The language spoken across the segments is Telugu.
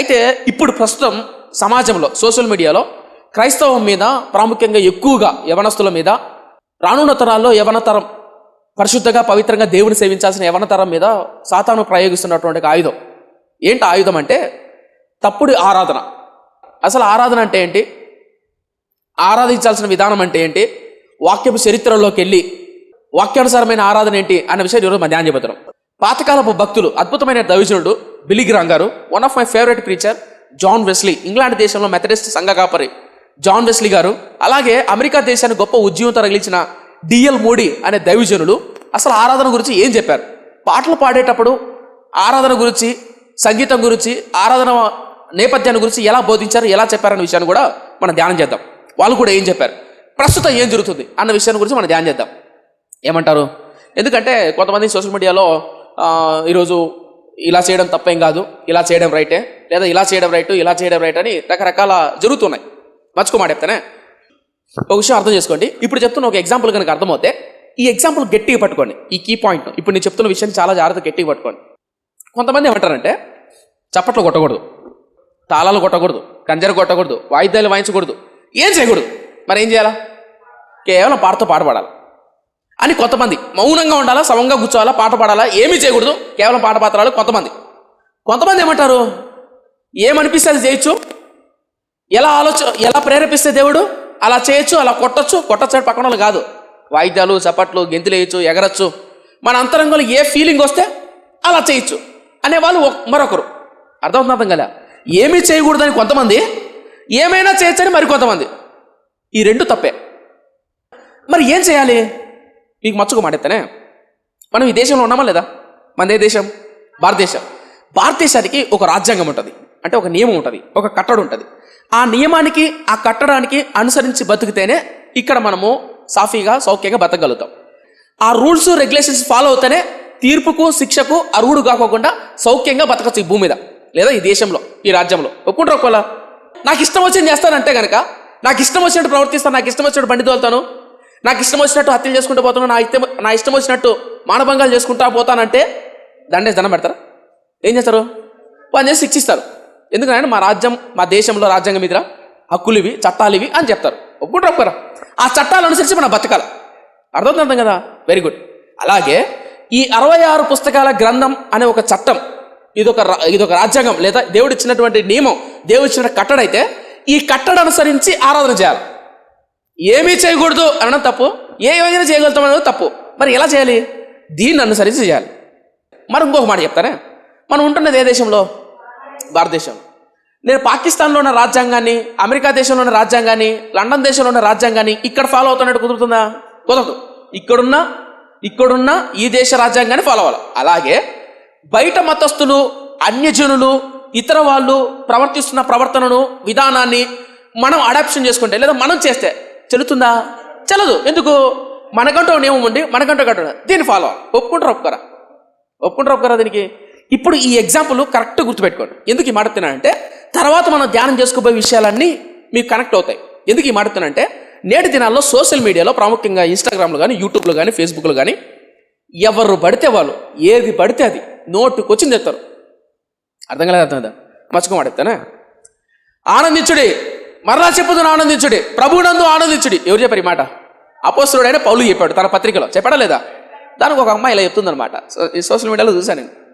అయితే ఇప్పుడు ప్రస్తుతం సమాజంలో సోషల్ మీడియాలో క్రైస్తవం మీద ప్రాముఖ్యంగా ఎక్కువగా యవనస్తుల మీద రానున్న తరాల్లో యవనతరం పరిశుద్ధంగా పవిత్రంగా దేవుని సేవించాల్సిన యవనతరం మీద సాతాను ప్రయోగిస్తున్నటువంటి ఆయుధం. ఏంటి ఆయుధం అంటే? తప్పుడు ఆరాధన. అసలు ఆరాధన అంటే ఏంటి? ఆరాధించాల్సిన విధానం అంటే ఏంటి? వాక్యపు చరిత్రలోకి వెళ్ళి వాక్యానుసారమైన ఆరాధన ఏంటి? అనే విషయం ఈరోజు మా ధ్యానం చెబుతున్నాం పాతకాలపు భక్తులు అద్భుతమైన దైవజనుడు బిలిగ్రాంగ్ గారు one of my favourite preacher John Wesley England దేశంలో మెథడిస్ట్ సంఘ కాపరి. జాన్ వెస్లీ గారు అలాగే అమెరికా దేశాన్ని గొప్ప ఉద్యమం తరలించిన డిఎల్ మోడీ అనే దైవజనులు అసలు ఆరాధన గురించి ఏం చెప్పారు? పాటలు పాడేటప్పుడు ఆరాధన గురించి సంగీతం గురించి ఆరాధన నేపథ్యాన్ని గురించి ఎలా బోధించారు ఎలా చెప్పారన్న విషయాన్ని కూడా మనం ధ్యానం చేద్దాం. వాళ్ళు కూడా ఏం చెప్పారు? ప్రస్తుతం ఏం జరుగుతుంది అన్న విషయాన్ని గురించి మనం ధ్యానం చేద్దాం. ఏమంటారు? ఎందుకంటే కొంతమంది సోషల్ మీడియాలో ఈరోజు ఇలా చేయడం తప్పేం కాదు. ఇలా చేయడం రైటే. లేదా ఇలా చేయడం రైట్ ఇలా చేయడం రైట్ అని రకరకాల జరుగుతున్నాయి. మర్చుకోమాట చెప్తానే. ఒక విషయం అర్థం చేసుకోండి. ఇప్పుడు చెప్తున్న ఒక ఎగ్జాంపుల్ కనుక అర్థమవుతే ఈ ఎగ్జాంపుల్ గట్టిగా పట్టుకోండి. ఈ కీ పాయింట్ ఇప్పుడు నేను చెప్తున్న విషయాన్ని చాలా జాగ్రత్తగా గట్టిగా పట్టుకోండి. కొంతమంది ఏమంటారంటే చప్పట్లు కొట్టకూడదు. తాళాలు కొట్టకూడదు. కంజర కొట్టకూడదు. వాయిద్యాలు వాయించకూడదు. ఏం చేయకూడదు. మరి ఏం చేయాలా? కేవలం పాటతో పాడబడాలి అని కొంతమంది మౌనంగా ఉండాలా సమంగా కూర్చోవాలా పాట పాడాలా ఏమీ చేయకూడదు. కేవలం పాట పాత్రాలు కొంతమంది. కొంతమంది ఏమంటారు? ఏమనిపిస్తే అది చేయొచ్చు? ఎలా ఆలోచ ఎలా ప్రేరేపిస్తే దేవుడు? అలా చేయొచ్చు అలా కొట్టచ్చు కొట్టచ్చు పక్కన వాళ్ళు కాదు. వాయిద్యాలు చప్పట్లు గెంతులేయచ్చు ఎగరచ్చు. మన అంతరంగంలో ఏ ఫీలింగ్ వస్తే అలా చేయొచ్చు అనేవాళ్ళు మరొకరు. అర్థమవుతుంది అర్థం కదా ఏమీ చేయకూడదని కొంతమంది ఏమైనా చేయొచ్చని మరికొంతమంది ఈ రెండు తప్పే. మరి ఏం చేయాలి? మీకు మచ్చుకు మాటెత్తనే? మనం ఈ దేశంలో ఉన్నామా లేదా? మన దేశం? భారతదేశం. భారతదేశానికి ఒక రాజ్యాంగం ఉంటుంది. అంటే ఒక నియమం ఉంటుంది. ఒక కట్టడం ఉంటుంది. ఆ నియమానికి ఆ కట్టడానికి అనుసరించి బతికితేనే ఇక్కడ మనము సాఫీగా సౌఖ్యంగా బతకగలుగుతాం. ఆ రూల్స్ రెగ్యులేషన్స్ ఫాలో అవుతేనే తీర్పుకు శిక్షకు అర్హుడు కాకోకుండా సౌఖ్యంగా బతకచ్చు ఈ భూమి మీద. లేదా ఈ దేశంలో ఈ రాజ్యంలో. ఒప్పుకుంటారు ఒకవేళ నాకు ఇష్టం వచ్చింది చేస్తానంటే కనుక నాకు ఇష్టం వచ్చినట్టు ప్రవర్తిస్తాను నాకు ఇష్టం వచ్చినట్టు బండి తోలుతాను నాకు ఇష్టం వచ్చినట్టు హత్యలు చేసుకుంటూ పోతాను నా ఇష్టం నా ఇష్టం వచ్చినట్టు మానభంగాలు చేసుకుంటా పోతానంటే దండేసి దండం పెడతారు? ఏం చేస్తారు? పని చేసి శిక్షిస్తారు. ఎందుకంటే మా రాజ్యం మా దేశంలో రాజ్యాంగం మీద హక్కులు ఇవి చట్టాలు ఇవి అని చెప్తారు. ఒప్పుకుంటారు ఒప్పుకోరా? ఆ చట్టాలు అనుసరించి మనం బతకాలి. అర్థమవుతుంది అర్థం కదా? వెరీ గుడ్ అలాగే ఈ అరవై ఆరు పుస్తకాల గ్రంథం అనే ఒక చట్టం ఇదొక రా- ఇదొక రాజ్యాంగం లేదా దేవుడు ఇచ్చినటువంటి నియమం దేవుడు ఇచ్చిన కట్టడైతే ఈ కట్టడ అనుసరించి ఆరాధన చేయాలి. ఏమీ చేయకూడదు అనడం తప్పు. ఏ యోజన చేయగలుగుతాం అనేది తప్పు. మరి ఎలా చేయాలి? దీన్ని అనుసరించి చేయాలి. మరి ఇంకొక మాట చెప్తారా? మనం ఉంటున్నది ఏ దేశంలో? భారతదేశం. నేను పాకిస్తాన్లో ఉన్న రాజ్యాంగాన్ని అమెరికా దేశంలో ఉన్న రాజ్యాంగాన్ని లండన్ దేశంలో ఉన్న రాజ్యాంగాన్ని ఇక్కడ ఫాలో అవుతున్నట్టు కుదురుతుందా? కుదరదు. ఇక్కడున్న ఇక్కడున్న ఈ దేశ రాజ్యాంగాన్ని ఫాలో అవ్వాలి. అలాగే బయట మతస్థులు అన్యజనులు ఇతర వాళ్ళు ప్రవర్తిస్తున్న ప్రవర్తనను విధానాన్ని మనం అడాప్షన్ చేసుకుంటే లేదా మనం చేస్తే చెల్లుతుందా? చెల్లదు. ఎందుకు? మనకంటూ నియమం ఉండి మనకంటూ కట్టు దీన్ని ఫాలో అవ్వాలి. ఒప్పుకుంటారా ఒప్పుకోరా? ఒప్పుకుంటారు ఒప్పుకోరా దీనికి? ఇప్పుడు ఈ ఎగ్జాంపుల్ కరెక్ట్ గుర్తుపెట్టుకోండి. ఎందుకు ఈ మాడుతున్నానంటే తర్వాత మనం ధ్యానం చేసుకోబోయే విషయాలన్నీ మీకు కనెక్ట్ అవుతాయి. ఎందుకు ఈ మాడుతున్నానంటే నేటి దినాల్లో సోషల్ మీడియాలో ప్రాముఖ్యంగా ఇన్స్టాగ్రామ్లో కానీ యూట్యూబ్లో కానీ ఫేస్బుక్లో కానీ ఎవరు పడితే వాళ్ళు ఏది పడితే అది నోటుకు వచ్చింది చెప్తారు అర్థం కాలేదు అర్థం కదా మచ్చకం మాడతానా ఆనందించుడి. మరలా చెప్పుదును ఆనందించుడి. ప్రభునందు ఆనందించుడి. ఎవరు చెప్పారు ఈ మాట? అపోస్తుడైన పౌలు చెప్పాడు తన పత్రికలో. చెప్పాడా లేదా? దానికి ఒక అమ్మాయి ఇలా చెప్తుందనమాట ఈ సోషల్ మీడియాలో చూశాను నేను.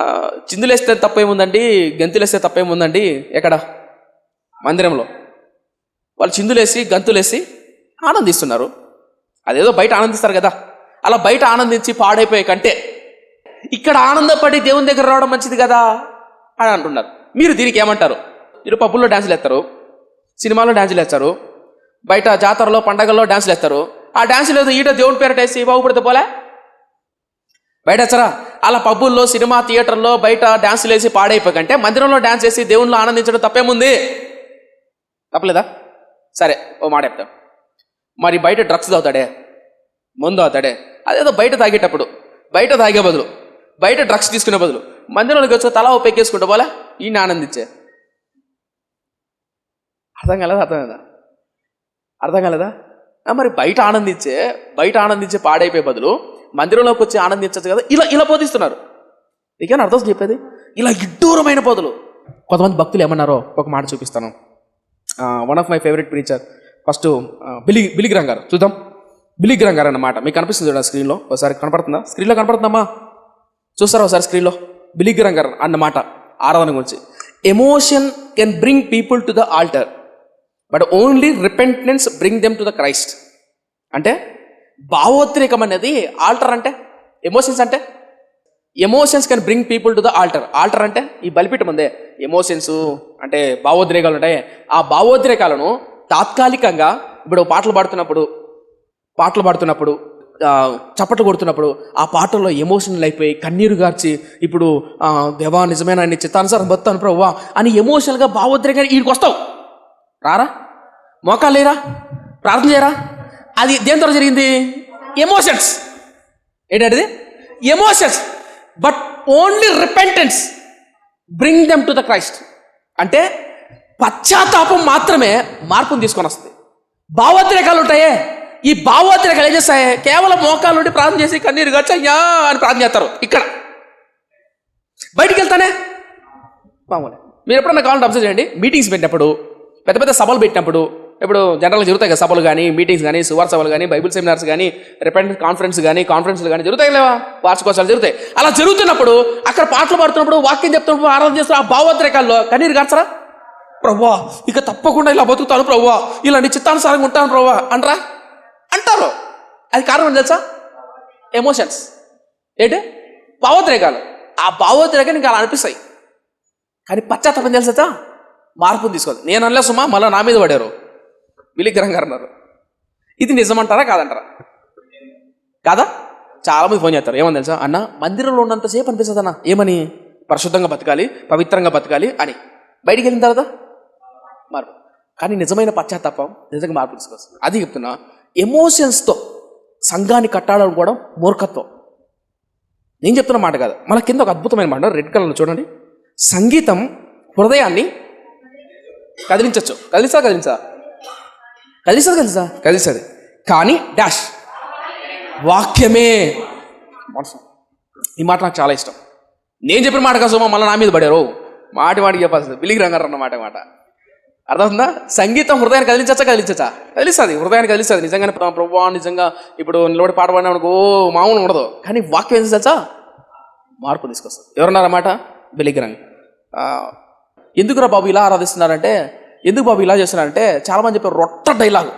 ఆ, చిందులేస్తే తప్పేముందండి? గంతులేస్తే తప్పేముందండి? ఎక్కడ? మందిరంలో. వాళ్ళు చిందులేసి గంతులేసి ఆనందిస్తున్నారు. అదేదో బయట ఆనందిస్తారు కదా. అలా బయట ఆనందించి పాడైపోయే కంటే ఇక్కడ ఆనందపడి దేవుని దగ్గర రావడం మంచిది కదా అని అంటున్నారు. మీరు దీనికి ఏమంటారు? మీరు పప్పుల్లో డ్యాన్సులు వేస్తారు. సినిమాలో డ్యాన్సులు వేస్తారు. బయట జాతరలో పండగల్లో డ్యాన్సులు వేస్తారు. ఆ డ్యాన్సులు ఏదో ఈట దేవుని పేరటేసి బాగుపడితే పోలే? బయట వచ్చరా అలా పబ్బుల్లో సినిమా థియేటర్లో బయట డ్యాన్సులు వేసి పాడైపోకంటే మందిరంలో డ్యాన్స్ వేసి దేవుళ్ళు ఆనందించడం తప్పేముంది? తప్పలేదా? సరే ఓ మాట చెప్తాం. మరి బయట డ్రగ్స్ తాగుతాడే? ముందు అవుతాడే అదేదో బయట తాగేటప్పుడు. బయట తాగే బదులు. బయట డ్రగ్స్ తీసుకునే బదులు. మందిరంలోకి వచ్చి తల పెక్కేసుకుంటా పోలే? ఈయన ఆనందించే. అర్థం కాలేదా? అర్థం కదా అర్థం కాలేదా? మరి బయట ఆనందించే బయట ఆనందించే పాడైపోయే బదులు మందిరంలోకి వచ్చి ఆనందించచ్చు కదా? ఇలా ఇలా బోధిస్తున్నారు. నీకేనా అర్థం చెప్పేది? ఇలా ఇడ్డూరమైన బోధలు. కొంతమంది భక్తులు ఏమన్నారో ఒక మాట చూపిస్తాను. One of my favourite preacher first Billy Billy Graham గారు. చూద్దాం. బిలిగ్రామ్ గారు అన్నమాట మీకు కనిపిస్తుంది చూడండి స్క్రీన్లో ఒకసారి కనపడుతుందా? స్క్రీన్లో కనపడుతుందమ్మా. చూస్తారా ఒకసారి స్క్రీన్లో బిలిగ్రామ్ గారు అన్నమాట ఆరాధన గురించి. Emotion can bring people to the altar but only repentance bring them to the Christ అంటే భావోద్రేకం అనేది ఆల్టర్ అంటే ఎమోషన్స్ అంటే. Emotions can bring people to the altar altar అంటే ఈ బలిపీఠం ఉందే. ఎమోషన్స్ అంటే భావోద్రేకాలు ఉంటాయి. ఆ భావోద్రేకాలను తాత్కాలికంగా ఇప్పుడు పాటలు పాడుతున్నప్పుడు పాటలు పాడుతున్నప్పుడు చప్పట్లు కొడుతున్నప్పుడు ఆ పాటల్లో ఎమోషనల్ అయిపోయి కన్నీరు గార్చి ఇప్పుడు దేవా నిజమైన నీ చిత్తానుసారం బతాను ప్రవ్వా అని ఎమోషనల్గా భావోద్రేకాన్ని వీడికి వస్తావు. రారా? మోకాలు లేరా? ప్రార్థన చేయరా? అది దేని ద్వారా జరిగింది? ఎమోషన్స్. ఏంటంటే emotions. But only repentance. Bring them to the Christ. అంటే పశ్చాత్తాపం మాత్రమే మార్పును తీసుకొని వస్తుంది. భావోద్రేకాలు ఉంటాయే. ఈ భావోద్రేకాలు ఏం చేస్తాయి? కేవలం మోకాలు నుండి ప్రార్థన చేసి కన్నీరు గచ్చయ్యా అని ప్రార్థన చేస్తారు. ఇక్కడ. బయటికి వెళ్తానే? మామూలు మీరు ఎప్పుడన్నా కావాలంటే అబ్జర్వ్ చేయండి. మీటింగ్స్ పెట్టినప్పుడు పెద్ద పెద్ద సభలు పెట్టినప్పుడు ఇప్పుడు జనరల్గా జరుగుతాయి కదా సభలు కానీ మీటింగ్స్ కానీ సువార్ సభలు కానీ బైబిల్ సెమినార్స్ కానీ రిపెండెంట్ కాన్ఫరెన్స్ కానీ కాన్ఫరెన్స్లు కానీ జరుగుతాయి లేవా? వార్షికోత్సవాలు జరుగుతాయి. అలా జరుగుతున్నప్పుడు అక్కడ పాటలు పాడుతున్నప్పుడు వాక్యం చెప్తున్నప్పుడు ఆరాధన చేస్తున్న ఆ భావోద్రేకాల్లో కన్నీరు గార్చరా? ప్రవ్వా ఇక తప్పకుండా ఇలా బతుకుతాను ప్రవ్వా ఇలా నీ చిత్తానుసారంగా ఉంటాను ప్రవ్వా అంటారా? అంటారు. అది కారణం తెలుసా? ఎమోషన్స్. ఏంటి? భావోద్రేకాలు. ఆ భావోద్రేకాలు ఇంకా అలా అనిపిస్తాయి. కానీ పశ్చాత్తాపం తెలుసా? మార్పుని తీసుకోవాలి. నేను అనలే సుమా మళ్ళీ నా మీద పడారు. విలిగ్రహం గారు అన్నారు. ఇది నిజమంటారా కాదంటారా? కాదా? చాలా మంది ఫోన్ చేస్తారు. ఏమని తెలుసా? అన్న మందిరంలో ఉన్నంతసేపు అనిపిస్తుంది అన్న? ఏమని? పరిశుద్ధంగా బతకాలి పవిత్రంగా బతకాలి అని. బయటికి వెళ్ళిన తర్వాత మార్పు. కానీ నిజమైన పశ్చాత్తాపం నిజంగా మార్పు తీసుకొస్తుంది. అది చెప్తున్నా ఎమోషన్స్తో సంఘాన్ని కట్టాలనుకోవడం మూర్ఖత్వం. నేను చెప్తున్న మాట కాదు. మన కింద ఒక అద్భుతమైన మాట రెడ్ కలర్లో చూడండి. సంగీతం హృదయాన్ని కదిలించవచ్చు కదిలిస్తా కదిలించా కదిలిస్తుంది కదిలిసా కదిలిస్తుంది. కానీ డాష్. వాక్యమే. మనసు. ఈ మాట నాకు చాలా ఇష్టం. నేను చెప్పిన మాట కాదు మళ్ళీ నా మీద పడారు. మాటి మాటికి చెప్పాల్సింది. బిలిగి రంగారు అన్న మాట మాట. అర్థమవుతుందా? సంగీతం హృదయాన్ని కదిలించచ్చా కదిలించచ్చా? కదిలిస్తుంది. హృదయాన్ని కదిలిస్తుంది. నిజంగానే ప్రభా నిజంగా ఇప్పుడు నిలబడి పాట పాడినా ఓ మామూలు ఉండదు. కానీ వాక్యం ఏం తెలుసా? మార్పు తీసుకొస్తుంది. ఎవరన్నారన్నమాట బెలిగ్రంగ్ ఎందుకురా బాబు ఇలా ఆరాధిస్తున్నారంటే? ఎందుకు బాబు ఇలా చేస్తున్నారంటే? చాలామంది చెప్పారు రొట్ట డైలాగ్.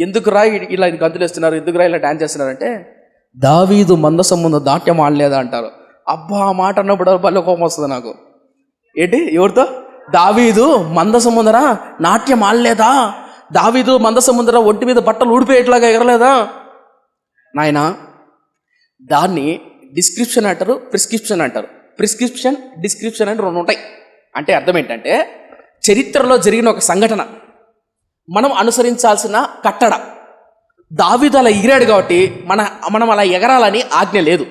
ఎందుకురా ఇ- ఇలా గంతులు వేస్తున్నారు? ఎందుకురా ఇలా డాన్స్ చేస్తున్నారంటే? దావీదు మందసం ముందు దాట్యం ఆడలేదా అంటారు. అబ్బా ఆ మాట అన్నప్పుడు భలే కోపం వస్తుంది నాకు. ఏంటి? ఎవరితో? దావీదు మందసం ముందర నాట్యం ఆడలేదా? దావీదు మందసం ముందర ఒంటి మీద బట్టలు ఊడిపోయేట్లాగా ఎగరలేదా? నాయనా దాన్ని డిస్క్రిప్షన్ అంటారు ప్రిస్క్రిప్షన్ అంటారు. ప్రిస్క్రిప్షన్ డిస్క్రిప్షన్ అంటే రెండు ఉంటాయి. అంటే అర్థం ఏంటంటే చరిత్రలో జరిగిన ఒక సంఘటన. మనం అనుసరించాల్సిన కట్టడ. దావీదు అలా ఎగిరాడు కాబట్టి మన మనం అలా ఎగరాలని ఆజ్ఞ లేదు.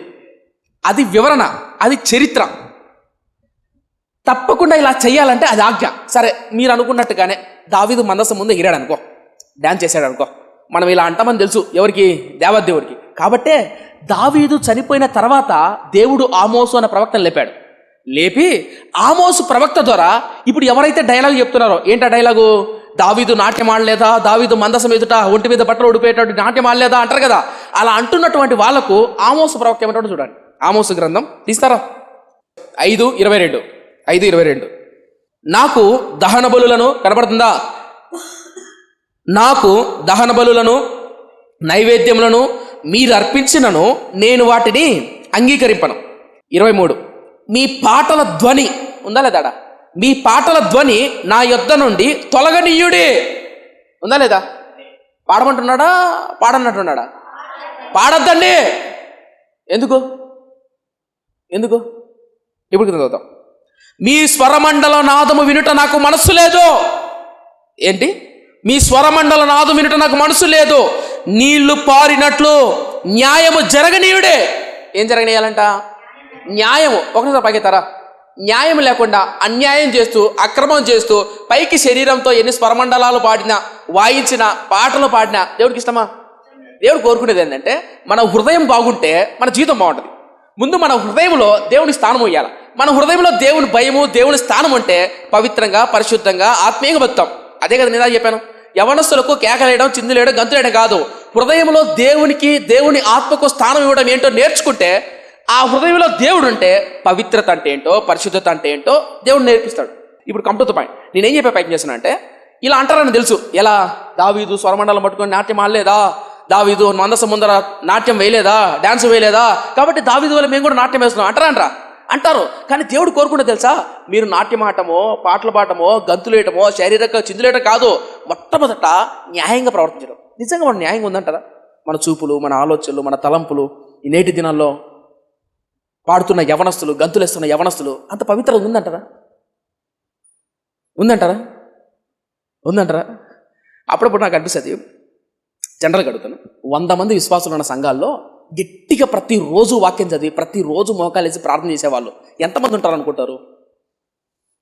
అది వివరణ అది చరిత్ర. తప్పకుండా ఇలా చేయాలంటే అది ఆజ్ఞ. సరే మీరు అనుకున్నట్టుగానే దావీదు మందసం ముందు ఎగిరాడు అనుకో. డ్యాన్స్ చేశాడు అనుకో. మనం ఇలా అంటామని తెలుసు ఎవరికి? దేవదేవుడికి. కాబట్టే దావీదు చనిపోయిన తర్వాత దేవుడు ఆమోసు అనే ప్రవక్తను లేపాడు. లేపి ఆమోసు ప్రవక్త ద్వారా ఇప్పుడు ఎవరైతే డైలాగ్ చెప్తున్నారో ఏంటా డైలాగు? దావీదు నాట్యం ఆడలేదా? దావీదు మందసం ఎదుట ఒంటి మీద బట్టలు ఉడిపోయేటట్టు నాట్యం ఆడలేదా? అంటారు కదా. అలా అంటున్నటువంటి వాళ్ళకు ఆమోసు ప్రవక్త ఏమంటాడు చూడండి. ఆమోసు గ్రంథం తీస్తారా? ఐదు ఇరవై రెండు. ఐదు ఇరవై రెండు. నాకు దహన బలులను కనబడుతుందా? నాకు దహన బలులను నైవేద్యములను మీరు అర్పించినను నేను వాటిని అంగీకరింపను. ఇరవై మూడు. మీ పాటల ధ్వని ఉందా లేదా? మీ పాటల ధ్వని నా యొద్ద నుండి తొలగనీయుడే. ఉందా లేదా? పాడమంటున్నాడా? పాడన్నట్టున్నాడా? పాడొద్దండి. ఎందుకు? ఎందుకు? ఇప్పుడు కింద చదువుతాం. మీ స్వరమండల నాదము వినుట నాకు మనస్సు లేదు. ఏంటి? మీ స్వరమండల నాదం వినుట నాకు మనసు లేదు. నీళ్ళు పారినట్లు న్యాయము జరగనీయుడే. ఏం జరగనీయాలంట? న్యాయము. ఒకసారి పైకెత్తారా? న్యాయం లేకుండా అన్యాయం చేస్తూ అక్రమం చేస్తూ పైకి శరీరంతో ఎన్ని స్వరమండలాలు పాడినా వాయించినా పాటలు పాడినా దేవుడికి ఇష్టమా? దేవుడు కోరుకునేది ఏంటంటే మన హృదయం బాగుంటే మన జీవితం బాగుంటుంది. ముందు మన హృదయంలో దేవుని స్థానం ఇవ్వాలి మన హృదయంలో దేవుని భయము దేవుని స్థానం అంటే పవిత్రంగా పరిశుద్ధంగా ఆత్మీయంగా బతుతాం అదే కదా నేను చెప్పాను. యవనస్తులకు కేకలేయడం చిందులేయడం గంతులేయడం కాదు. హృదయంలో దేవునికి దేవుని ఆత్మకు స్థానం ఇవ్వడం ఏంటో నేర్చుకుంటే ఆ హృదయంలో దేవుడు అంటే పవిత్రత అంటే ఏంటో పరిశుద్ధత అంటే ఏంటో దేవుడు నేర్పిస్తాడు. ఇప్పుడు కంప్యూటర్ పాయింట్ నేనేం చెప్పే ప్రయత్నం చేస్తున్నా అంటే ఇలా అంటారని తెలుసు. ఎలా? దావీదు స్వరమండలం పట్టుకొని నాట్యం ఆడలేదా? దావీదు మందస ముందర నాట్యం వేయలేదా? డాన్స్ వేయలేదా? కాబట్టి దావీదు వల్ల మేము కూడా నాట్యం వేస్తున్నాం. అంటారా అంటారా? అంటారు. కానీ దేవుడు కోరుకుంటే తెలుసా? మీరు నాట్యం ఆడటమో పాటలు పాడటమో గంతులేయటమో శారీరక చిందులేయటం కాదు. మొట్టమొదట న్యాయంగా ప్రవర్తించడం. నిజంగా మన న్యాయంగా ఉందంటారా? మన చూపులు మన ఆలోచనలు మన తలంపులు ఈ నేటి దినాల్లో పాడుతున్న యవనస్తులు గంతులేస్తున్న యవనస్తులు అంత పవిత్రత ఉందంటారా? ఉందంటారా? ఉందంటారా? అప్పుడప్పుడు నాకు అనిపిస్తుంది జనరల్గా అడుగుతాను. వంద మంది విశ్వాసులు ఉన్న సంఘాల్లో గట్టిగా ప్రతిరోజు వాక్యం చదివి ప్రతిరోజు మోకాలేసి ప్రార్థన చేసేవాళ్ళు ఎంతమంది ఉంటారు అనుకుంటారు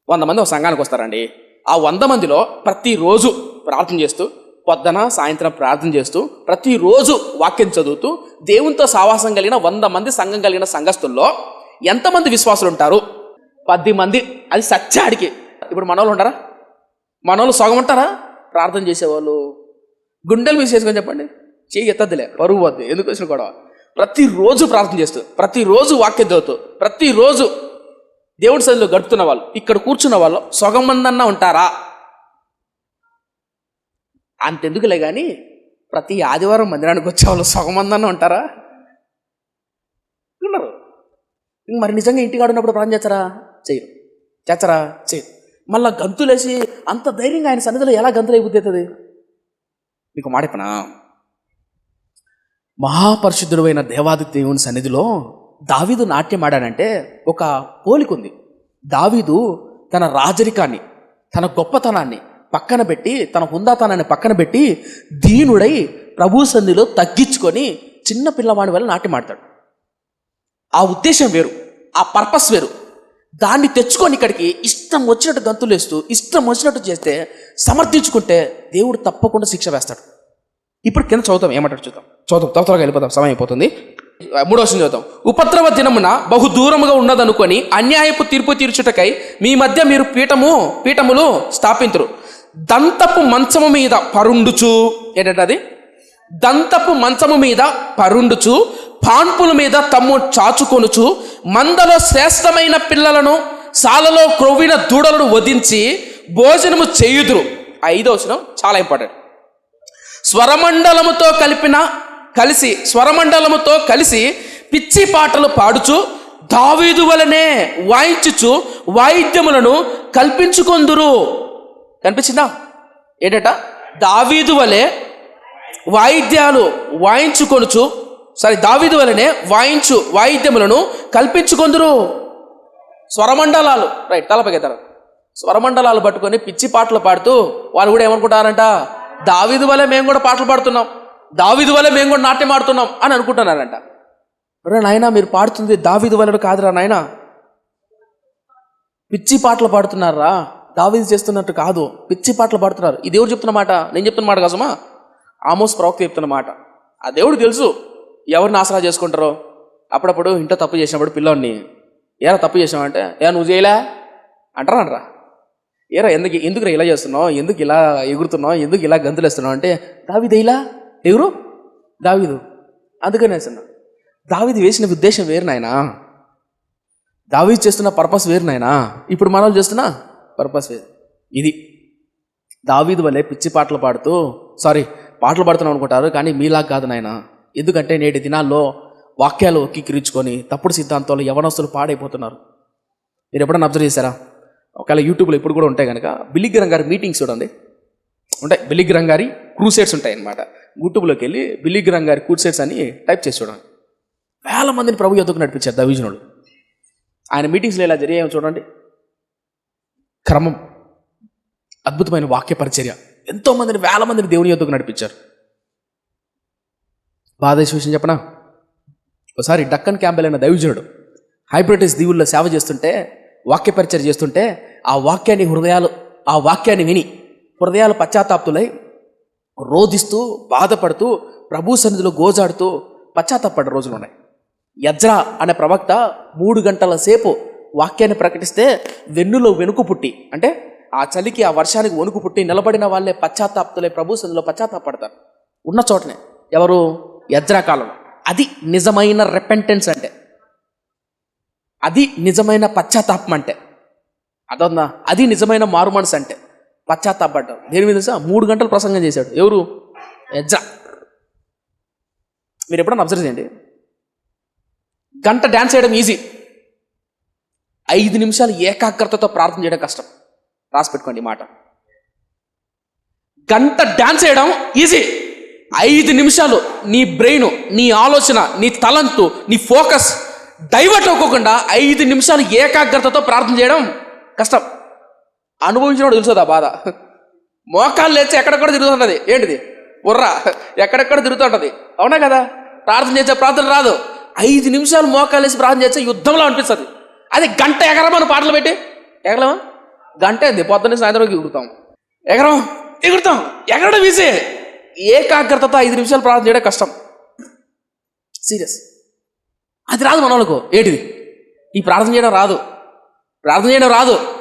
వంద మంది ఒక సంఘానికి వస్తారండి. ఆ వంద మందిలో ప్రతిరోజు ప్రార్థన చేస్తూ పొద్దున సాయంత్రం ప్రార్థన చేస్తూ ప్రతిరోజు వాక్యం చదువుతూ దేవునితో సావాసం కలిగిన వంద మంది సంఘం కలిగిన సంఘస్థుల్లో ఎంతమంది విశ్వాసులు ఉంటారు? పది మంది. అది సత్యాడికి ఇప్పుడు మనోళ్ళు ఉంటారా? మనోళ్ళు సగం ఉంటారా? ప్రార్థన చేసేవాళ్ళు. గుండెలు మీసేసుకొని చెప్పండి. చెయ్యి ఎత్తద్దులే. పరుగు వద్దు ఎందుకు వచ్చిన గొడవ? ప్రతిరోజు ప్రార్థన చేస్తూ ప్రతిరోజు వాక్యం చదువుతూ ప్రతిరోజు దేవుడి సన్నిధిలో గడుపుతున్న వాళ్ళు ఇక్కడ కూర్చున్న వాళ్ళు సగం మంది ఉంటారా? అంతెందుకులే కానీ ప్రతి ఆదివారం మందిరానికి వచ్చే వాళ్ళు సగం ఉంటారా? ఉన్నారు మరి నిజంగా ఇంటికాడ ఉన్నప్పుడు ప్రాణం చేస్తారా? చేయరు. చేస్తారా? చేయరు. మళ్ళీ గంతులేసి అంత ధైర్యంగా ఆయన సన్నిధిలో ఎలా గంతులు అయిపోతుంది మీకు మాడెప్పనా మహాపరిశుద్ధుడు అయిన దేవాది దేవుని సన్నిధిలో దావీదు నాట్యం ఆడాడంటే ఒక పోలిక ఉంది. దావీదు తన రాజరికాన్ని తన గొప్పతనాన్ని పక్కన పెట్టి తన హుందాతనాన్ని పక్కన పెట్టి దీనుడై ప్రభు సంధిలో తగ్గించుకొని చిన్న పిల్లవాడి వల్ల నాట్యమాడతాడు ఆ ఉద్దేశం వేరు ఆ పర్పస్ వేరు. దాన్ని తెచ్చుకొని ఇక్కడికి ఇష్టం వచ్చినట్టు గంతులేస్తూ ఇష్టం వచ్చినట్టు చేస్తే సమర్థించుకుంటే దేవుడు తప్పకుండా శిక్ష వేస్తాడు. ఇప్పుడు కింద చదువుతాం ఏమంటాడు చూద్దాం. చదువుతాం త్వర త్వరగా వెళ్ళిపోతాం సమయం అయిపోతుంది. మూడో వచ్చిన చదువుతాం. ఉపద్రవ దినమున బహు దూరముగా ఉన్నదనుకొని అన్యాయపు తీర్పు తీర్చుటకై మీ మధ్య మీరు పీఠము పీఠములు స్థాపించరు దంతపు మంచము మీద పరుండుచు. ఏంటంటే దంతపు మంచము మీద పరుండుచు పాన్పుల మీద తమ్ము చాచుకొనుచు మందలో శ్రేష్టమైన పిల్లలను సాలలో క్రొవ్విన దూడలను వధించి భోజనము చేయుదురు. ఐదో వచనం చాలా ఇంపార్టెంట్. స్వరమండలముతో కలిపిన కలిసి స్వరమండలముతో కలిసి పిచ్చి పాటలు పాడుచు దావీదు వలనే వాయించుచు వాయిద్యములను కల్పించుకొందురు. కనిపించిందా? ఏంటట? దావీదు వలె వాయిద్యాలు వాయించుకొనుచు సారీ దావీదు వలనే వాయించు వాయిద్యములను కల్పించుకొందురు. స్వరమండలాలు రైట్ తలపగెత్తారు స్వరమండలాలు పట్టుకొని పిచ్చి పాటలు పాడుతూ వాళ్ళు కూడా ఏమనుకుంటారంట? దావీదు వలె మేము కూడా పాటలు పాడుతున్నాం. దావీదు వలె మేము కూడా నాట్యం ఆడుతున్నాం అని అనుకుంటున్నారంట. రే నాయనా మీరు పాడుతుంది దావీదు వలె కాదురా నాయనా. పిచ్చి పాటలు పాడుతున్నారా? దావీదు చేస్తున్నట్టు కాదు పిచ్చి పాటలు పాడుతున్నారు. ఈ దేవుడు చెప్తున్న మాట నేను చెప్తున్న మాట కాసమా ఆమోస్ ప్రవక్త చెప్తున్న మాట. ఆ దేవుడు తెలుసు ఎవరిని ఆసరా చేసుకుంటారో. అప్పుడప్పుడు ఇంట్లో తప్పు చేసినప్పుడు పిల్లోడిని ఏరా తప్పు చేసావంటే ఏ నువ్వు చేయలే? అంటారా అంటారా? ఏరా ఎందుకు ఎందుకు ఇలా చేస్తున్నావు? ఎందుకు ఇలా ఎగురుతున్నావు? ఎందుకు ఇలా గంతులు వేస్తున్నావు? అంటే దావిది ఇలా? ఎగురు? దావీదు. అందుకని వేస్తున్నా దావిది వేసిన ఉద్దేశం వేరు నాయనా. దావీ చేస్తున్న పర్పస్ వేరు నాయనా. ఇప్పుడు మనం చేస్తున్నా పర్పస్ ఇది. దావీదు వల్లే పిచ్చి పాటలు పాడుతూ సారీ పాటలు పాడుతున్నాం అనుకుంటారు కానీ మీలా కాదు నాయన. ఎందుకంటే నేటి దినాల్లో వాక్యాలు కిక్కిరించుకొని తప్పుడు సిద్ధాంతాలు యవనస్తులు పాడైపోతున్నారు. మీరు ఎప్పుడైనా అబ్జర్వ్ చేశారా? ఒకవేళ యూట్యూబ్లో ఇప్పుడు కూడా ఉంటాయి కనుక బిలిగ్రం గారి మీటింగ్స్ చూడండి. ఉంటాయి. బిలిగ్రం గారి క్రూసెట్స్ ఉంటాయి అన్నమాట. యూట్యూబ్లోకి వెళ్ళి బిలిగ్రం గారి క్రూసైడ్స్ అని టైప్ చేసి చూడండి. వేల మందిని ప్రభు ఎదుకు నడిపించారు దవిజనుడు ఆయన మీటింగ్స్లో ఇలా జరిగాయో చూడండి. క్రమం. అద్భుతమైన వాక్య పరిచర్య ఎంతో మందిని వేల మందిని దేవుని యొద్దకు నడిపించారు. బాధేసి విషయం చెప్పనా? ఒకసారి డక్కన్ క్యాంపెల్ అయిన దైవజనుడు హైబ్రిటిస్ దీవుల్లో సేవ చేస్తుంటే వాక్యపరిచర్ చేస్తుంటే ఆ వాక్యాన్ని హృదయాలు ఆ వాక్యాన్ని విని హృదయాలు పశ్చాత్తాప్తులై రోధిస్తూ బాధపడుతూ ప్రభు సన్నిధిలో గోజాడుతూ పశ్చాత్తాపడ్డ రోజులు ఉన్నాయి. యజ్రా అనే ప్రవక్త మూడు గంటల సేపు వాక్యాన్ని ప్రకటిస్తే వెన్నులో వెనుకు పుట్టి అంటే ఆ చలికి ఆ వర్షానికి వణుకు పుట్టి నిలబడిన వాళ్ళే పశ్చాత్తాప్తులే ప్రభు సందులో పశ్చాత్తాపడతారు. ఉన్న చోటనే. ఎవరు? యజ్రాకాలం అది నిజమైన రెపెంటెన్స్ అంటే. అది నిజమైన పశ్చాత్తాపం అంటే. అదొందా అది నిజమైన మారు మనసు అంటే. పశ్చాత్తాపడ్డారు దేని మీద తెలుసా? మూడు గంటలు ప్రసంగం చేశాడు. ఎవరు? యజ్రా మీరు ఎప్పుడన్నా అబ్జర్వ్ చేయండి. గంట డ్యాన్స్ చేయడం ఈజీ. ఐదు నిమిషాలు ఏకాగ్రతతో ప్రార్థన చేయడం కష్టం. రాసి పెట్టుకోండి మాట. గంట డ్యాన్స్ చేయడం ఈజీ. ఐదు నిమిషాలు నీ బ్రెయిన్ నీ ఆలోచన నీ తలంతు నీ ఫోకస్ డైవర్ట్ అవ్వకుండా ఐదు నిమిషాలు ఏకాగ్రతతో ప్రార్థన చేయడం కష్టం. అనుభవించినప్పుడు తెలుసుదా బాధ. మోకాలు లేచి ఎక్కడెక్కడ తిరుగుతుంటది? ఏంటిది? ఉర్రా. ఎక్కడెక్కడ తిరుగుతుంటుంది? అవునా కదా? ప్రార్థన చేసే ప్రార్థన రాదు. ఐదు నిమిషాలు మోకాలు వేసి ప్రార్థన చేస్తే యుద్ధంలో అనిపిస్తుంది. అది గంట ఎగరమని పాటలు పెట్టి. ఎగరమా గంట ఏంది పొద్దున్నే సాయంత్రం ఎగురుతాం. ఎగరం ఎగురుతాం. ఎగరడం ఈజీ ఏకాగ్రతతో ఐదు నిమిషాలు ప్రార్థన చేయడం కష్టం. సీరియస్ అది రాదు మనోళ్ళకు. ఏంటిది? ఈ ప్రార్థన చేయడం రాదు. ప్రార్థన చేయడం రాదు.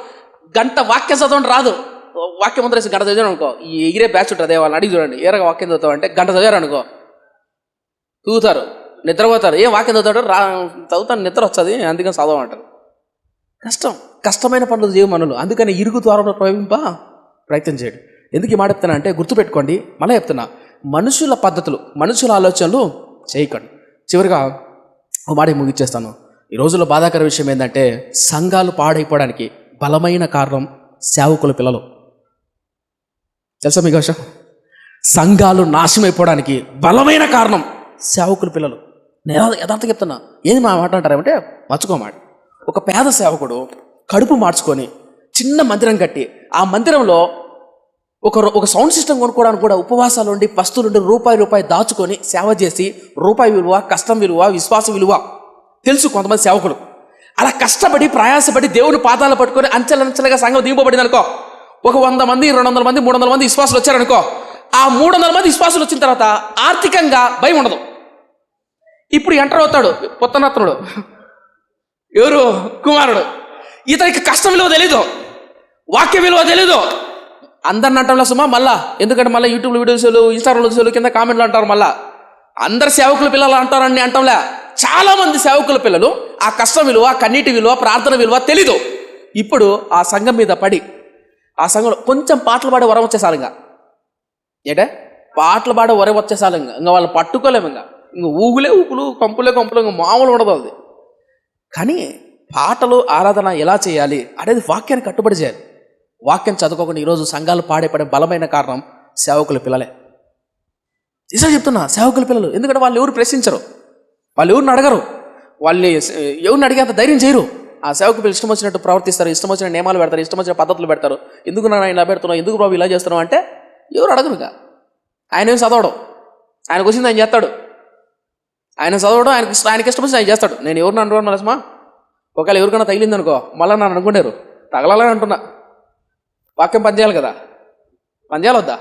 గంట వాక్యం చదవడం రాదు. వాక్యం ముందరేసి గంట చదివాను అనుకో. ఈ ఎగిరే బ్యాచ్ ఉంటుంది. వాళ్ళని అడిగి చూడండి. ఏరగా వాక్యం చదువుతావు అంటే గంట చదివారు అనుకో. తూగుతారు. నిద్రపోతారు. ఏం వాక్యం చదువుతాడు? రా చదువుతాను. నిద్ర వస్తుంది. అందుకని చదవమంటారు. కష్టం. కష్టమైన పనులు చేయవు మనలు. అందుకని ఇరుగు ద్వారంలో ప్రవేశింప ప్రయత్నం చేయడు. ఎందుకు ఈ మాట చెప్తున్నా అంటే గుర్తుపెట్టుకోండి. మళ్ళీ చెప్తున్నా. మనుషుల పద్ధతులు మనుషుల ఆలోచనలు చేయకండి. చివరిగా ఒక మాట ముగిచ్చేస్తాను ఈ రోజుల్లో బాధాకర విషయం ఏంటంటే సంఘాలు పాడైపోవడానికి బలమైన కారణం సేవకుల పిల్లలు. తెలుసా మీకు విషయం సంఘాలు నాశనం అయిపోవడానికి బలమైన కారణం సేవకుల పిల్లలు. నేను యథార్థంగా చెప్తున్నా. ఏంది మా మాట అంటారేమంటే మర్చుకోమాట ఒక పేద సేవకుడు కడుపు మార్చుకొని చిన్న మందిరం కట్టి ఆ మందిరంలో ఒక ఒక సౌండ్ సిస్టమ్ కొనుక్కోవడానికి కూడా ఉపవాసాలు ఉండి పస్తులుండి రూపాయి రూపాయి దాచుకొని సేవ చేసి రూపాయి విలువ కష్టం విలువ విశ్వాస విలువ తెలుసు కొంతమంది సేవకులు. అలా కష్టపడి ప్రయాసపడి దేవుని పాదాలు పట్టుకొని అంచెలంచెలుగా సంఘం దింపబడింది అనుకో. ఒక వంద మంది రెండు వందల మంది మూడు వందల మంది విశ్వాసులు వచ్చారనుకో. ఆ మూడు వందల మంది విశ్వాసులు వచ్చిన తర్వాత ఆర్థికంగా భయం ఉండదు. ఇప్పుడు ఎంటర్ అవుతాడు పుత్తనత్నుడు ఎవరు? కుమారుడు. ఇతనికి కష్టం విలువ తెలీదు. వాక్య విలువ తెలీదు. అందరిని అంటాంలా సుమా? మళ్ళా. ఎందుకంటే మళ్ళీ యూట్యూబ్ వీడియోస్లు ఇన్స్టాగ్రామ్ వీడియోస్లు కింద కామెంట్లు అంటారు మళ్ళా. అందరు సేవకుల పిల్లలు అంటారని అంటాంలే. చాలామంది సేవకుల పిల్లలు ఆ కష్టం విలువ కన్నీటి విలువ ప్రార్థన విలువ తెలీదు. ఇప్పుడు ఆ సంఘం మీద పడి ఆ సంఘంలో కొంచెం పాటలు పాడే వరం వచ్చేసారు ఇంకా ఏంటే? పాటలు పాడే వరం వచ్చేసారు ఇంకా ఇంకా వాళ్ళు పట్టుకోలేము ఇంకా ఇంక ఊగులే ఊపులు కంపులే కంపులు ఇంకా మామూలు ఉండదు అది. కానీ పాటలు ఆరాధన ఎలా చేయాలి అనేది వాక్యాన్ని కట్టుబడి చేయాలి. వాక్యం చదువుకోకుండా ఈరోజు సంఘాలు పాడేపడే బలమైన కారణం సేవకుల పిల్లలే. నిజం చెప్తున్నా సేవకుల పిల్లలు. ఎందుకంటే వాళ్ళు ఎవరు ప్రశ్నించరు. వాళ్ళు ఎవరిని అడగరు. వాళ్ళు ఎవరిని అడిగేంత ధైర్యం చేయరు. ఆ సేవకులు ఇష్టం వచ్చినట్టు ప్రవర్తిస్తారు ఇష్టం వచ్చిన నియమాలు పెడతారు ఇష్టం వచ్చిన పద్ధతులు పెడతారు. ఎందుకు నన్ను ఇలా పెడుతున్నావు? ఎందుకు బాబు ఇలా చేస్తున్నావు? అంటే ఎవరు అడగరుగా. ఆయన ఏం చదవడం. ఆయనకు వచ్చింది ఆయన చేస్తాడు? ఆయన చదవడం ఆయనకి ఆయనకి ఇష్టపడి ఆయన చేస్తాడు. నేను ఎవరిని అంటున్నాను మలసమా ఒకవేళ ఎవరికైనా తగిలిందనుకో మళ్ళీ నన్ను అనుకున్నారు తగలాలని అంటున్నా. వాక్యం పనిచేయాలి కదా? పనిచేయాలి వద్దా?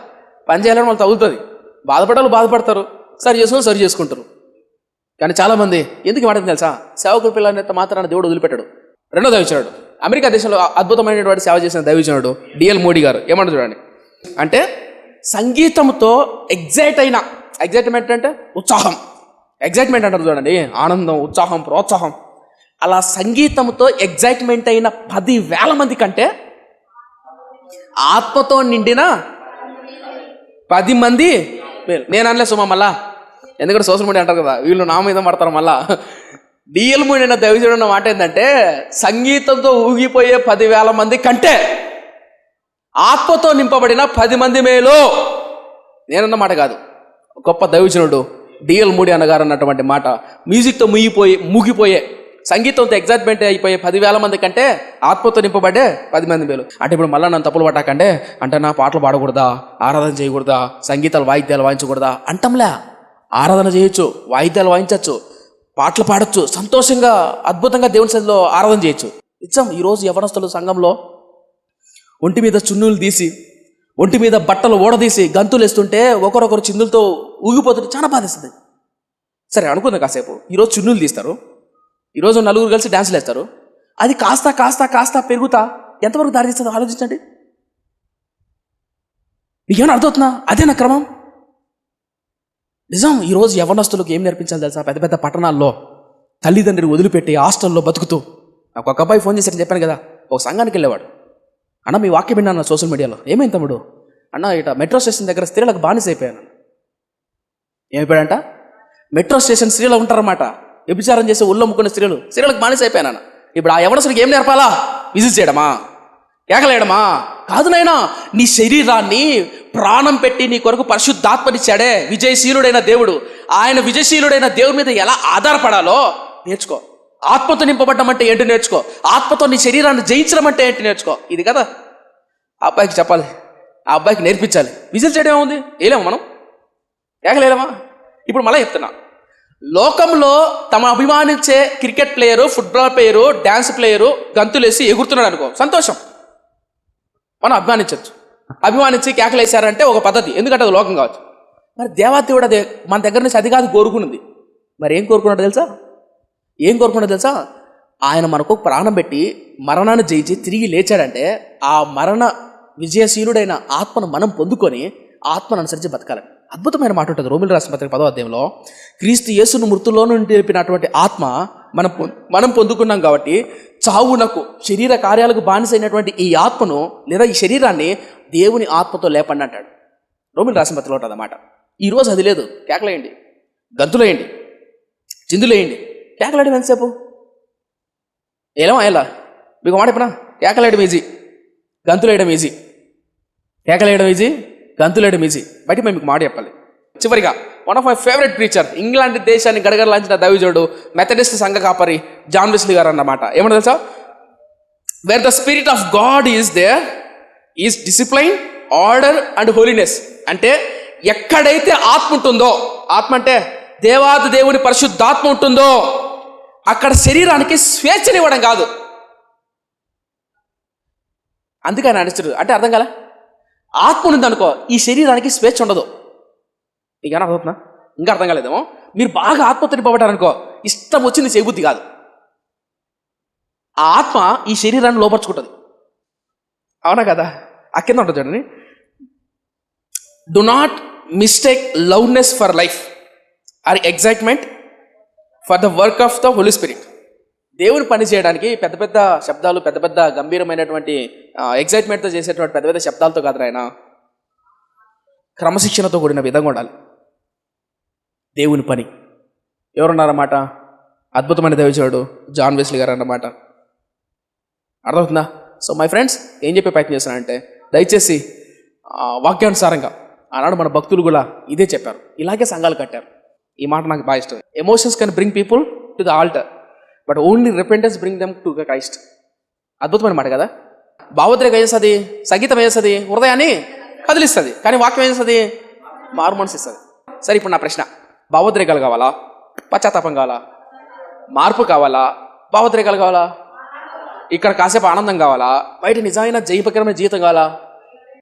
పని చేయాలని వాళ్ళు తగులుతుంది. బాధపడాలి బాధపడతారు. సరి చేసుకొని సరి చేసుకుంటారు. కానీ చాలామంది ఎందుకు మాట తెలుసా? సేవకుల పిల్లలంత మాత్రాన దేవుడు వదిలిపెట్టాడు. రెండో దైవచనుడు. అమెరికా దేశంలో అద్భుతమైనటువంటి సేవ చేసిన దైవచనుడు డిఎల్ మోడీ గారు. ఏమంటారు చూడండి. అంటే సంగీతంతో ఎగ్జైట్ అయిన ఎగ్జైట్మెంట్ అంటే ఉత్సాహం. ఎగ్జైట్మెంట్ అంటారు చూడండి. ఆనందం ఉత్సాహం ప్రోత్సాహం. అలా సంగీతంతో ఎగ్జైట్మెంట్ అయిన పది వేల మంది కంటే ఆత్మతో నిండిన పది మంది నేను అనలే సుమా మళ్ళా. ఎందుకంటే సోషల్ మీడియా అంటారు కదా వీళ్ళు నా మీద పడతారు మళ్ళా. డిఎల్ మూడిన దైవజుడు అన్న మాట ఏంటంటే సంగీతంతో ఊగిపోయే పదివేల మంది కంటే ఆత్మతో నింపబడిన పది మంది మేలు. నేనన్న మాట కాదు. గొప్ప దైవజనుడు. డిఎల్ మూడి అన్నగారు అన్నటువంటి మాట. మ్యూజిక్తో ముగిపోయి ముగిపోయే సంగీతంతో ఎగ్జైట్మెంట్ అయిపోయే పదివేల మంది కంటే ఆత్మతో నింపబడే పది మంది మేలు. అంటే ఇప్పుడు మళ్ళీ నన్ను తప్పులు పట్టాకంటే అంటే నా పాటలు పాడకూడదా ఆరాధన చేయకూడదా సంగీతాలు వాయిద్యాలు వాయించకూడదా అంటంలే. ఆరాధన చేయొచ్చు వాయిద్యాలు వాయించవచ్చు పాటలు పాడొచ్చు సంతోషంగా అద్భుతంగా దేవుని సన్నిధిలో ఆరాధన చేయొచ్చు. నిజం ఈరోజు యవనస్తులు సంఘంలో ఒంటి మీద చున్నులు తీసి ఒంటి మీద బట్టలు ఓడదీసి గంతులేస్తుంటే ఒకరొకరు చిందులతో ఊగిపోతుంటే చాలా బాధిస్తుంది సరే అనుకుందాం కాసేపు. ఈరోజు చున్నులు తీస్తారు. ఈరోజు నలుగురు కలిసి డ్యాన్సులు వేస్తారు. అది కాస్త కాస్త కాస్త పెరుగుతా ఎంతవరకు దారి తీస్తుందో ఆలోచించండి. మీకేమైనా అర్థమవుతుందా? అదే నా క్రమం? నిజం ఈరోజు యవనస్తులకు ఏం నేర్పించాలి తెలుసా? పెద్ద పెద్ద పట్టణాల్లో తల్లిదండ్రులు వదిలిపెట్టి హాస్టల్లో బతుకుతూ. నాకు ఒక అబ్బాయి ఫోన్ చేశారని చెప్పాను కదా. ఒక సంఘానికి వెళ్ళేవాడు. అన్న మీ వాక్యం విన్నాను సోషల్ మీడియాలో. ఏమైంది తమ్ముడు? అన్న ఇట మెట్రో స్టేషన్ దగ్గర స్త్రీలకు బానిస అయిపోయాను. ఏమైపోయాడంట? మెట్రో స్టేషన్ స్త్రీలు ఉంటారన్నమాట. వ్యభిచారం చేసి ఉల్లమ్ముకున్న స్త్రీలు స్త్రీలకు బానిస అయిపోయాను ఇప్పుడు ఆ యవనసుడికి ఏం నేర్పాలా? విజిట్ చేయడమా? కేకలేయడమా? కాదు నాయనా నీ శరీరాన్ని ప్రాణం పెట్టి నీ కొరకు పరిశుద్ధాత్మనిచ్చాడే విజయశీలుడైన దేవుడు. ఆయన విజయశీలుడైన దేవుడి మీద ఎలా ఆధారపడాలో నేర్చుకో. ఆత్మతో నింపబడ్డం అంటే ఏంటి నేర్చుకో? ఆత్మతో నీ శరీరాన్ని జయించడం అంటే ఏంటి నేర్చుకో? ఇది కదా. ఆ అబ్బాయికి చెప్పాలి. ఆ అబ్బాయికి నేర్పించాలి. విజిల్ చేయడం ఏముంది? వేయలేము మనం. ఏకలేలేమా? ఇప్పుడు మళ్ళీ చెప్తున్నా. లోకంలో తమ అభిమానించే cricket player football player dance player గంతులేసి ఎగురుతున్నాడు అనుకో. సంతోషం. మనం అభిమానించవచ్చు అభిమానించి కేకలేశారంటే ఒక పద్ధతి. ఎందుకంటే అది లోకం కావచ్చు. మరి దేవాదేవుడు అదే మన దగ్గర నుంచి అది కాదు కోరుకున్నది. మరి ఏం కోరుకున్నాడు తెలుసా? ఏం కోరుకున్నా తెలుసా? ఆయన మనకు ప్రాణం పెట్టి మరణాన్ని జయించి తిరిగి లేచాడంటే ఆ మరణ విజయశీలుడైన ఆత్మను మనం పొందుకొని ఆత్మను అనుసరించి బతకాలి. అద్భుతమైన మాట ఉంటుంది రోమిల్ రాసిన పత్రిక పదో అధ్యాయంలో. క్రీస్తు యేసును మృతుల్లో నుండి తెలిపినటువంటి ఆత్మ మనం పొం- మనం పొందుకున్నాం కాబట్టి చావునకు శరీర కార్యాలకు బానిసైనటువంటి ఈ ఆత్మను లేదా ఈ శరీరాన్ని దేవుని ఆత్మతో లేపండి అంటాడు. రోమిల్ రాసిన పత్రికలో ఉంటుంది అన్నమాట. ఈరోజు అది లేదు. కేకలేయండి. గంతులేయండి. చిందులేయండి. కేకలాడి ఎంతసేపు ఎలా ఎలా మీకు మాట చెప్పనా కేకలేయడం ఈజీ గంతులేయడం ఈజీ కేకలేయడం ఈజీ గంతులేయడం ఈజీ బయట మేము మీకు మాట చెప్పాలి చివరిగా one of my favourite preacher England దేశాన్ని గడగడలాంచిన దైవజోడు మెథడిస్ట్ సంఘ కాపరి జాన్ విస్లీ గారు అన్నమాట ఏమన్నా తెలుసా where the spirit of God is there is discipline order and holiness అంటే ఎక్కడైతే ఆత్మ ఉంటుందో ఆత్మ అంటే దేవాది దేవుని పరిశుద్ధాత్మ ఉంటుందో అక్కడ శరీరానికి స్వేచ్ఛనివ్వడం కాదు. అందుకే ఆయన అనిస్తుడు అంటే అర్థం కాలే? ఆత్మ ఉందనుకో ఈ శరీరానికి స్వేచ్ఛ ఉండదు. నీకేనా అర్థవుతుందా ఇంకా అర్థం కాలేదేమో? మీరు బాగా ఆత్మతో నింపబడ్డారనుకో ఇష్టం వచ్చింది చేయబుద్ధి కాదు. ఆ ఆత్మ ఈ శరీరాన్ని లోపరుచుకుంటుంది. అవునా కదా? ఆ కింద ఉంటుంది చూడండి. Do not mistake loudness for life or excitement for the work of the Holy Spirit దేవుని పని చేయడానికి పెద్ద పెద్ద శబ్దాలు పెద్ద పెద్ద గంభీరమైనటువంటి ఎగ్జైట్మెంట్తో చేసేటువంటి పెద్ద పెద్ద శబ్దాలతో కాదు ఆయన క్రమశిక్షణతో కూడిన విధంగా ఉండాలి. దేవుని పని. ఎవరున్నారన్నమాట అద్భుతమైన దేవచరుడు జాన్ వెస్లీ గారు అన్నమాట అర్థమవుతుందా? సో మై ఫ్రెండ్స్ ఏం చెప్పే ప్రయత్నం చేస్తున్నానంటే దయచేసి వాక్యానుసారంగా ఆనాడు మన భక్తులు కూడా ఇదే చెప్పారు. ఇలాగే సంఘాలు కట్టారు. ఈ మాట నాకు బాగా ఇష్టం. Emotions can bring people to the altar but only repentance bring them to the Christ అద్భుతమైన మాట కదా? భావోద్రేకం వేస్తుంది సంగీతం వేస్తుంది హృదయాన్ని కదిలిస్తుంది. కానీ వాక్యం వేస్తుంది చేస్తుంది? మారు మనసు ఇస్తుంది. సరే ఇప్పుడు నా ప్రశ్న. భావోద్రేకాలు కావాలా? పశ్చాత్తాపం కావాలా? మార్పు కావాలా? భావోద్రేకాలు కావాలా? ఇక్కడ కాసేపు ఆనందం కావాలా? బయట నిజమైన జైపకరమైన జీవితం కావాలా?